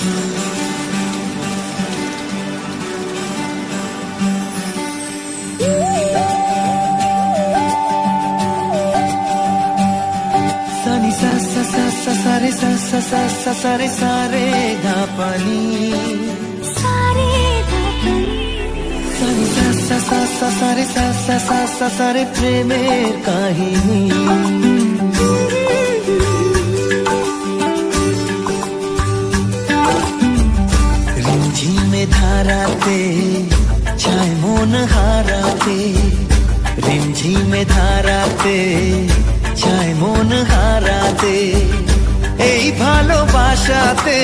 সানি সা সা সা সা সা রে সা সা সা সা সা রে সা রে ধা পানি সারে ধাপনি সানি সা সা সা সা মন হারাতে রিমঝিমে ধারাতে, চায় মন হারাতে এই ভালোবাসাতে,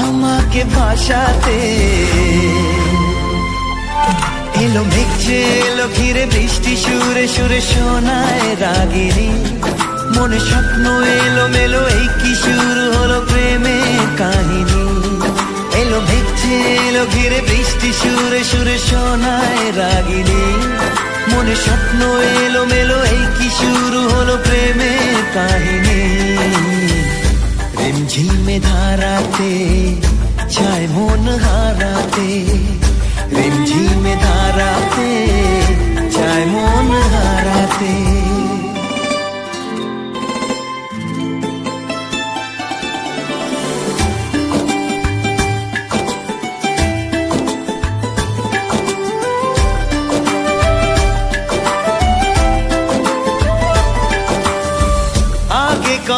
আমাকে ভাসাতে। এলো মেঘছে এলো ঘিরে বৃষ্টি, সুরে সুরে শোনায় রাগিনী। মনে স্বপ্ন এলো মেলো এই কি শুরু হলো প্রেমের কাহিনী? এলো ভিজছে এলো ঘিরে বৃষ্টি সুরে সুরে শোনায় রাগিনী। মনে স্বপ্ন এলো মেলো এই কি শুরু হলো প্রেমের কাহিনী?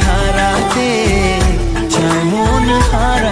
ধারাতে যেমন মন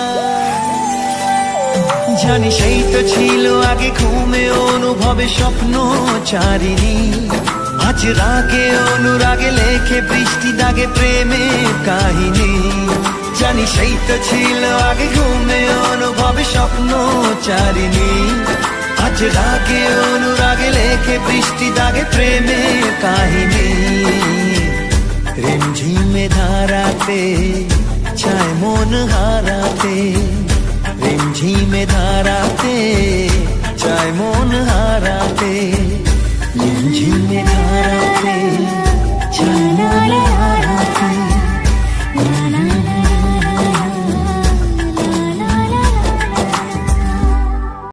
জানি সেই তো ছিল আগে ঘুমে অনুভবে স্বপ্ন চারিনি আজ রাগে অনুরাগে লেখে বৃষ্টি দাগে প্রেমে কাহিনী। জানি সেই তো ছিল আগে ঘুমে অনুভবে স্বপ্ন চারিনি আজ রাগে অনুরাগে লেখে বৃষ্টি দাগে প্রেমে কাহিনী। রিমঝিমে ধারাতে রিমঝিমে ধারাতে চায় মন হারাতে ঝিমে ধারাতে।